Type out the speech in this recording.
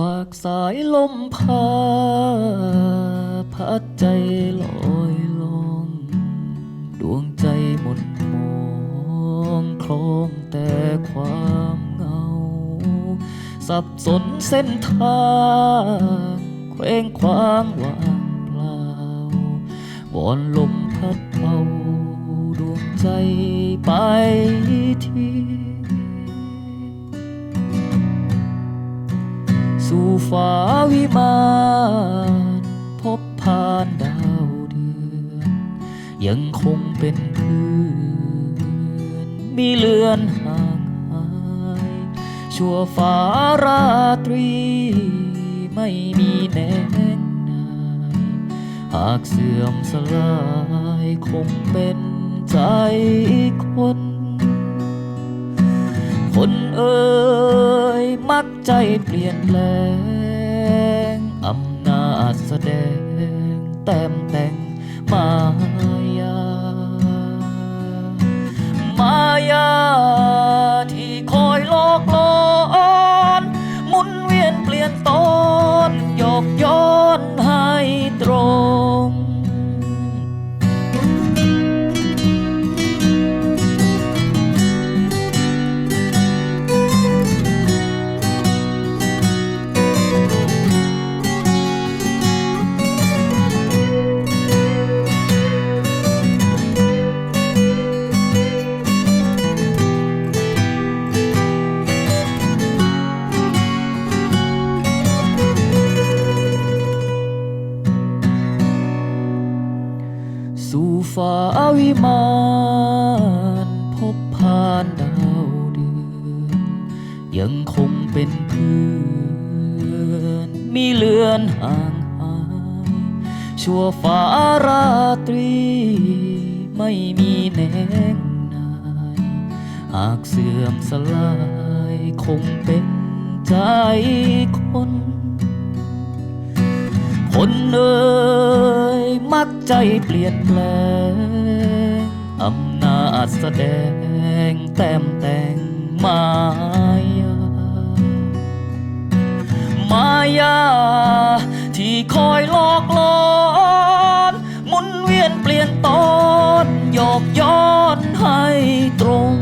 ฝากสายลมพาพัดใจลอยลงดวงใจหมดมองคลองแต่ความเหงา สับสนเส้นทางเคว้งคว้างว่างเปล่าวอนลมพัดเอาดวงใจไปที ฟ้าวิมานพบผ่านดาวเดือน ยังคงเป็นเพื่อนมีเลือนห่างหายชั่วฟ้าราตรี ไม่มีแน่นายหากเสื่อมสลายคงเป็นใจคน คนเอ่ย มักใจเปลี่ยนแปลงอำนาจแสดง แต้มแต่ง ฟ้าวิมานพบผ่านดาวเดือนยังคงเป็นเพื่อนมีเลือนห่างหายชั่วฟ้าราตรีไม่มีแนงนายหากเสื่อมสลายคงเป็นใจคน คนเอ่ย มักใจเปลี่ยนแปลงอำนาจแสดงแต้มแต่งมายามายา ที่คอยหลอกลอนหมุนเวียนเปลี่ยนตอนหยอกย้อนให้ตรง